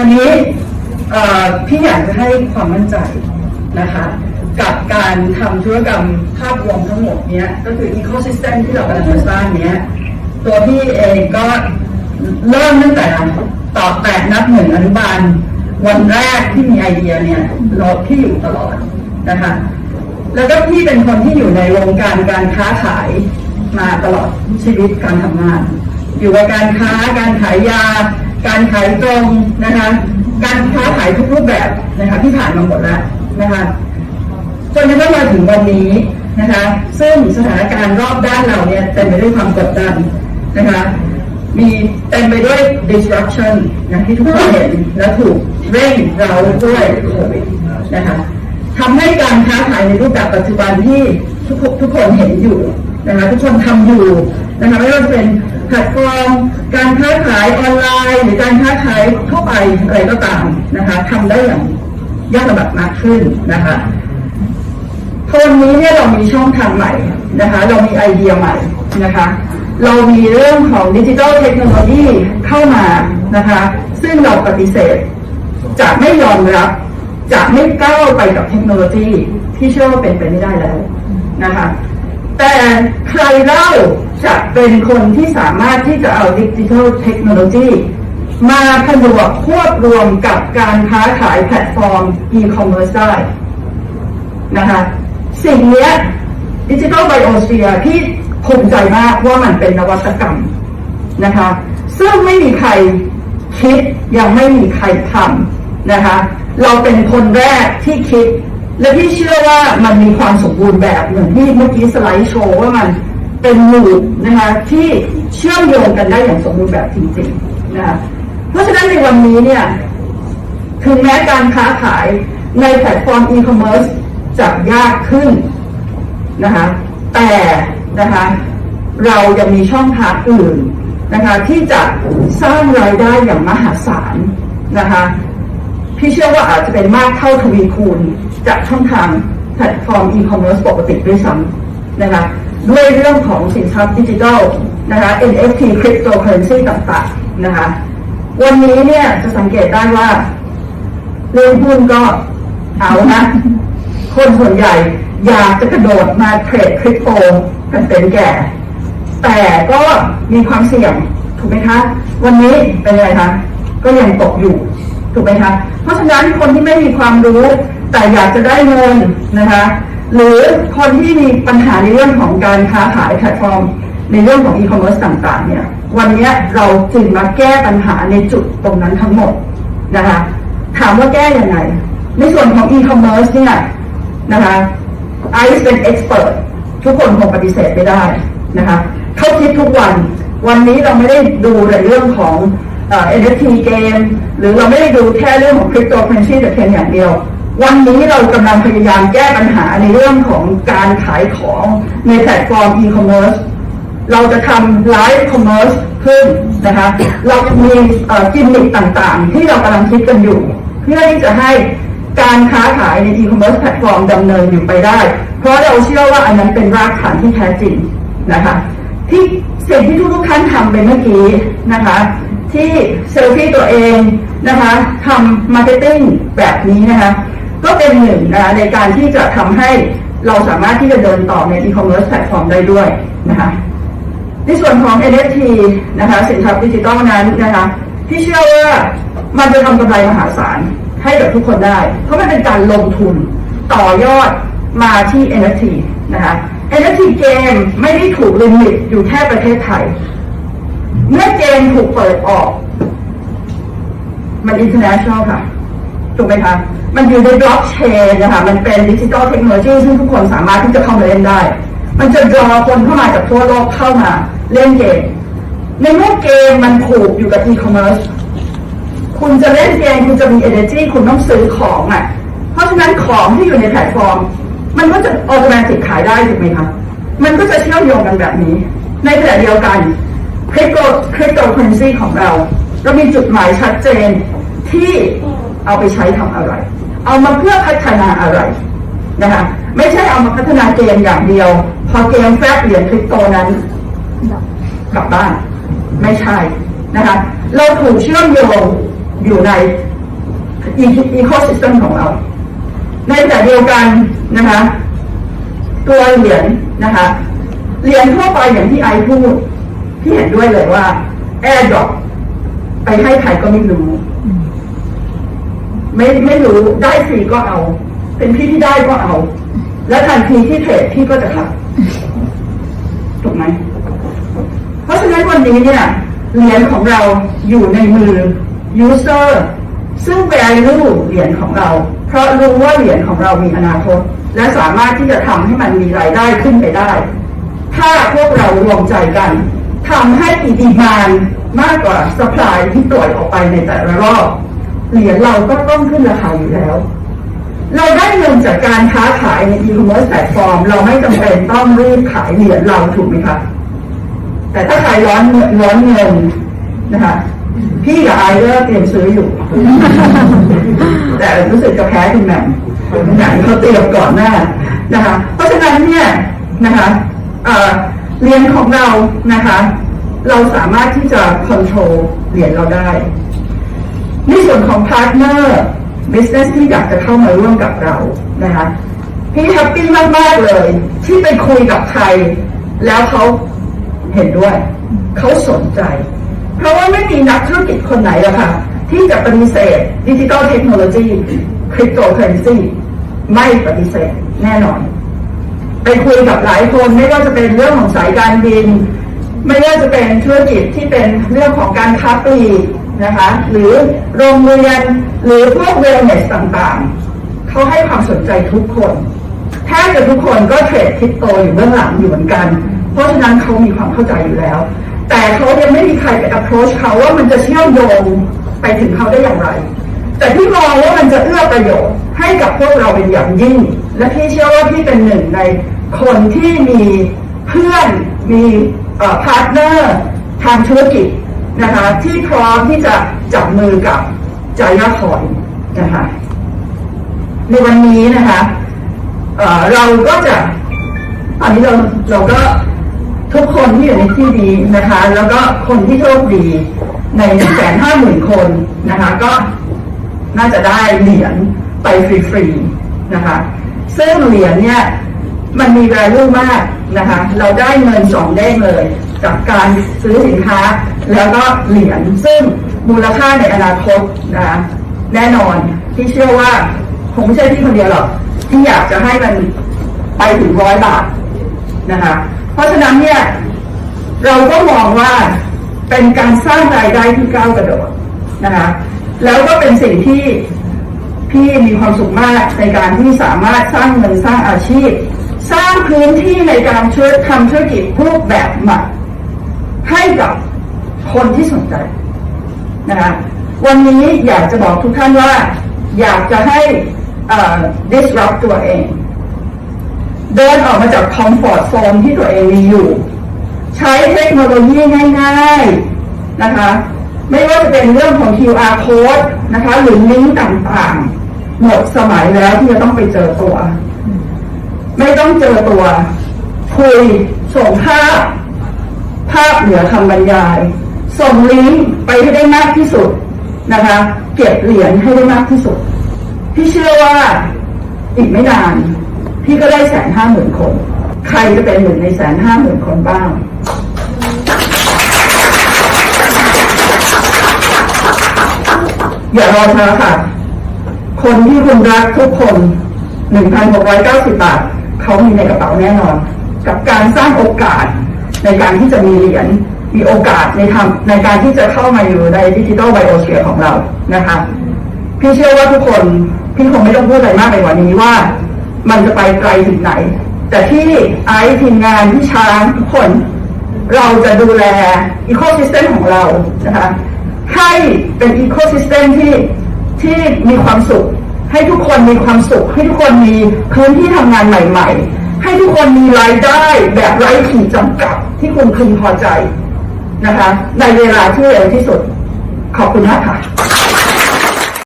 ตอนนี้พี่อยากจะให้ความมั่นใจนะคะ กับการทำธุรกรรมภาพรวมทั้งหมดเนี้ยก็คือ ecosystem ที่เรากำลังจะสร้างเนี้ยตัวพี่เองก็เริ่มตั้งแต่ต่อแปดนับหนึ่งอนุบาล วันแรกที่มีไอเดียเนี่ยเราพี่อยู่ตลอดนะคะ แล้วก็พี่เป็นคนที่อยู่ในวงการการค้าขายมาตลอดชีวิตการทำงาน อยู่กับการค้าการขายยา การขายตรงนะคะ การค้าขายทุกรูปแบบนะคะที่ผ่านมาหมดแล้วนะคะจนกระทั่งมาถึงวันนี้นะคะ ซึ่งสถานการณ์รอบด้านเราเนี่ยเต็มไปด้วยความกดดันนะคะ มีเต็มไปด้วย disruption อย่างที่ทุกคนเห็นและถูกเร่งเราด้วยโควิดนะคะทำให้การค้าขายในรูปแบบปัจจุบันที่ทุกทุกคนเห็นอยู่นะคะทุกคนทำอยู่นะคะไม่ว่าจะเป็น แพลตฟอร์ม การค้าขายออนไลน์ หรือการค้าขายทั่วไปอะไรก็ตามนะคะทำได้อย่างยากลำบากมากขึ้นนะคะพอนนี้เนี่ยเรามีช่องทางใหม่นะคะ เรามีไอเดียใหม่นะคะ เรามีเรื่องของดิจิทัลเทคโนโลยีเข้ามานะคะ ซึ่งเราปฏิเสธจะไม่ยอมรับจะไม่ก้าวไปกับเทคโนโลยีที่เชื่อว่าเป็นไปไม่ได้แล้วนะคะ แต่ใครเล่าจะเป็นคนที่สามารถที่จะเอาดิจิทัลเทคโนโลยีมาผนวกควบรวมกับการค้าขายแพลตฟอร์มอีคอมเมิร์ซได้นะคะสิ่งนี้ดิจิทัลไบโอสเฟียที่ภูมิใจมากว่ามันเป็นนวัตกรรมนะคะซึ่งไม่มีใครคิดยังไม่มีใครทำนะคะเราเป็นคนแรกที่คิด และที่เชื่อว่ามันมีความสมบูรณ์แบบเหมือนที่เมื่อกี้สไลด์โชว์ว่ามันเป็นหมู่นะคะที่เชื่อมโยงกันได้อย่างสมบูรณ์แบบจริงๆนะคะเพราะฉะนั้นในวันนี้เนี่ยถึงแม้การค้าขายในแพลตฟอร์มอีคอมเมิร์ซจะยากขึ้นนะคะแต่นะคะเรายังมีช่องทางอื่นนะคะที่จะสร้างรายได้อย่างมหาศาลนะคะพี่เชื่อว่าอาจจะเป็นมากเท่าทวีคูณ จากช่องทางแพลตฟอร์มอีคอมเมิร์ซปกติด้วยซ้ำนะคะด้วยเรื่องของสินทรัพย์ดิจิทัลนะคะ NFT cryptocurrency ต่างๆนะคะวันนี้เนี่ยจะสังเกตได้ว่า เรื่องหุ้นก็เอานะคนส่วนใหญ่อยากจะกระโดดมาเทรดคริปโตกันเป็นแก่ แต่ก็มีความเสี่ยงถูกไหมคะ วันนี้เป็นไงคะ ก็ยังตกอยู่ ถูกไหมคะ เพราะฉะนั้นคนที่ไม่มีความรู้ แต่อยากจะได้เงินนะคะ หรือคนที่มีปัญหาในเรื่องของการค้าขายแพลตฟอร์ม ในเรื่องของอีคอมเมิร์ซต่างๆ เนี่ย วันนี้เราจึงมาแก้ปัญหาในจุดตรงนั้นทั้งหมดนะคะ ถามว่าแก้ยังไง ในส่วนของอีคอมเมิร์ซเนี่ยนะคะไอซ์เป็นเอ็กซ์เพรสทุกคนคงปฏิเสธไม่ได้นะคะเขาคิดทุกวัน วันนี้เราไม่ได้ดูในเรื่องของเอ่อ NFT เกมหรือเราไม่ได้ดูแค่เรื่องของคริปโตเคอเรนซีแต่เพียงอย่างเดียว วันนี้เรากำลังพยายามแก้ปัญหาในเรื่องของการขายของในแพลตฟอร์มอีคอมเมิร์ซเราจะทำไลฟ์คอมเมิร์ซขึ้นนะคะ เรามีกิมมิคต่างๆ ที่เรากำลังคิดกันอยู่ เพื่อที่จะให้การค้าขายในอีคอมเมิร์ซแพลตฟอร์มดำเนินอยู่ไปได้ เพราะเราเชื่อว่าอันนั้นเป็นรากฐานที่แท้จริงนะคะ ที่สิ่งที่ทุกๆท่านทำไปเมื่อกี้นะคะ ที่เซลฟี่ตัวเองนะคะทำมาร์เก็ตติ้งแบบนี้นะคะ ก็เป็นหนึ่งนะในการที่จะทำให้เราสามารถที่จะเดินต่อในอีคอมเมิร์ซแพลตฟอร์มได้ด้วยนะคะในส่วนของ NFT นะคะสินทรัพย์ดิจิตอลนั้นนะคะที่เชื่อว่ามันจะทำกำไรมหาศาลให้กับทุกคนได้ เพราะมันเป็นการลงทุนต่อยอดมาที่ NFT นะคะ NFT เกมไม่ได้ถูกลิมิตอยู่แค่ประเทศไทย เมื่อเกมถูกเปิดออก มัน international ค่ะ ถูกไหมคะ มันอยู่ในบล็อกเชนนะคะมันเป็นดิจิทัลเทคโนโลยีซึ่งทุกคนสามารถที่จะเข้ามาเล่นได้ มันจะรอคนเข้ามาจากทั่วโลกเข้ามาเล่นเกม ในเมื่อเกมมันผูกอยู่กับอีคอมเมิร์ซคุณจะเล่นเกมคุณจะมี energy คุณต้องซื้อของอะ เพราะฉะนั้นของที่อยู่ในแพลตฟอร์ม มันก็จะออโตเมติกขายได้ถูกไหมคะ มันก็จะเชื่อมโยงกันแบบนี้ ในขณะเดียวกันคริปโตคริปโตเคอเรนซีของเรา เรามีจุดหมายชัดเจนที่ เอาไปใช้ทำอะไร เอามาเพื่อพัฒนาอะไรนะคะไม่ใช่เอามาพัฒนาเกมอย่างเดียว พอเกมแฟบเหรียญคริปโตนั้นกลับบ้านไม่ใช่นะคะเราถูกเชื่อมโยงอยู่ในอีโคซิสเต็มของเรา ในขณะเดียวกันนะคะตัวเหรียญนะคะเหรียญทั่วไปอย่างที่ไอพูดพี่เห็นด้วยเลยว่าแอร์ดรอปไปให้ใครก็ไม่รู้ ไม่ไม่รู้ได้ฟรีก็เอา เป็นพี่ที่ได้ก็เอา แล้วทันทีที่เทรดพี่ก็จะขับถูกไหมเพราะฉะนั้นวันนี้เนี่ยเหรียญของเราอยู่ในมือ user ซึ่ง value เหรียญของเรา เพราะรู้ว่าเหรียญของเรามีอนาคต และสามารถที่จะทำให้มันมีรายได้ขึ้นไปได้ ถ้าพวกเรารวมใจกันทำให้มีดีมานมากกว่า supply ที่ปล่อยออกไปในแต่ละรอบ เหรียญเราก็ต้องขึ้นราคาอยู่แล้ว เราได้เงินจากการค้าขายใน e-commerce แพลตฟอร์ม เราไม่จำเป็นต้องรีบขายเหรียญเราถูกไหมคะ แต่ถ้าใครร้อนเงินร้อนเงินนะคะพี่กับไอเดอร์เตรียมซื้ออยู่ แต่รู้สึกจะแพ้คุณแหม่มคุณแหม่มเขาเตรียมก่อนหน้านะคะ เพราะฉะนั้นเนี่ยนะคะเหรียญของเรานะคะ เราสามารถที่จะคอนโทรลเหรียญเราได้ ในส่วนของพาร์ทเนอร์ business ที่อยากจะเข้ามาร่วมกับเรานะคะพี่แฮปปี้มาก ๆ เลย ที่ไปคุยกับใคร แล้วเขาเห็นด้วย เขาสนใจ เพราะว่าไม่มีนักธุรกิจคนไหนอะค่ะ ที่จะปฏิเสธดิจิ t a ลเทคโนโลยีคริปโตเคอเรนซีไม่ปฏิเสธแน่นอน ไปคุยกับหลายคนไม่ว่าจะเป็นเรื่องของสายการบิน ไม่ว่าจะเป็นธุรกิจที่เป็นเรื่องของการค้าปลีก นะคะ หรือโรงเรียนหรือพวกเวลเนสต่างๆ เขาให้ความสนใจทุกคนแทบจะทุกคนก็เทรดคริปโตอยู่เบื้องหลังอยู่เหมือนกัน เพราะฉะนั้นเขามีความเข้าใจอยู่แล้ว แต่เขายังไม่มีใครไป approach เขาว่ามันจะเชื่อมโยงไปถึงเขาได้อย่างไร แต่พี่มองว่ามันจะเอื้อประโยชน์ให้กับพวกเราเป็นอย่างยิ่ง และพี่เชื่อว่าพี่เป็นหนึ่งในคนที่มีเพื่อนมีพาร์ทเนอร์ทางธุรกิจ นะคะที่พร้อมที่จะจับมือกับจายาคอยนะคะในวันนี้นะคะเเราก็จะตอนนี้เราเราก็ทุกคนที่อยู่ในที่นี้นะคะ แล้วก็คนที่โชคดีในหนึ่งแสนห้าหมื่นคนนะคะ ก็น่าจะได้เหรียญไปฟรีๆนะคะ ซึ่งเหรียญเนี่ยมันมี value มากนะคะ เราได้เงินสองเด้เลยจากการซื้อสินค้า แล้วก็เหรียญซึ่งมูลค่าในอนาคตนะแน่นอนที่เชื่อว่าคงไม่ใช่ที่คนเดียวหรอกที่อยากจะให้มันไปถึงร้อยบาทนะคะ เพราะฉะนั้นเนี่ยเราก็มองว่าเป็นการสร้างรายได้ที่ก้าวกระโดดนะคะแล้วก็เป็นสิ่งที่พี่มีความสุขมากในการที่สามารถสร้างเงินสร้างอาชีพ สร้างพื้นที่ในการช่วยทำธุรกิจรูปแบบใหม่ให้กับ คนที่สนใจนะคะวันนี้อยากจะบอกทุกท่านว่า อยากจะให้เอ่อ disrupt ตัวเอง เดินออกมาจากคอมฟอร์ z โซนที่ตัวเองมีอยู่ ใช้เทคโนโลยีง่ายๆนะคะ ไม่ว่าจะเป็นเรื่องของ QR code นะคะ หรือลิงก์ต่างๆ หมดสมัยแล้วที่จะต้องไปเจอตัว ไม่ต้องเจอตัว คุยส่งภาพ ภาพเหนือคำบรรยาย ส่งลิงก์ไปให้ได้มากที่สุดนะคะ เก็บเหรียญให้ได้มากที่สุด พี่เชื่อว่าอีกไม่นาน พี่ก็ได้แสนห้าหมื่นคน ใครจะเป็นหนึ่งในแสนห้าหมื่นคนบ้าง อย่ารอช้าค่ะ คนที่คุณรักทุกคน1,690บาท เขามีในกระเป๋าแน่นอน กับการสร้างโอกาสในการที่จะมีเหรียญ มีโอกาสในทำในการที่จะเข้ามาอยู่ในดิจิทัลไบโอเชียของเรานะคะ พี่เชื่อว่าทุกคนพี่คงไม่ต้องพูดอะไรมากไปกว่านี้ว่า มันจะไปไกลถึงไหน แต่ที่ไอทีมงานที่ช้างทุกคน เราจะดูแลอีโค y ิสเต็มของเรานะคะให้เป็นอีโค y ิสเต็มที่ที่มีความสุข ให้ทุกคนมีความสุข ให้ทุกคนมีพื้นที่ทำงานใหม่ ๆ ให้ทุกคนมีรายได้แบบไร้ขีดจำกัดที่คุณพึงพอใจ นะคะในเวลาที่เร็วที่สุด ขอบคุณมากค่ะ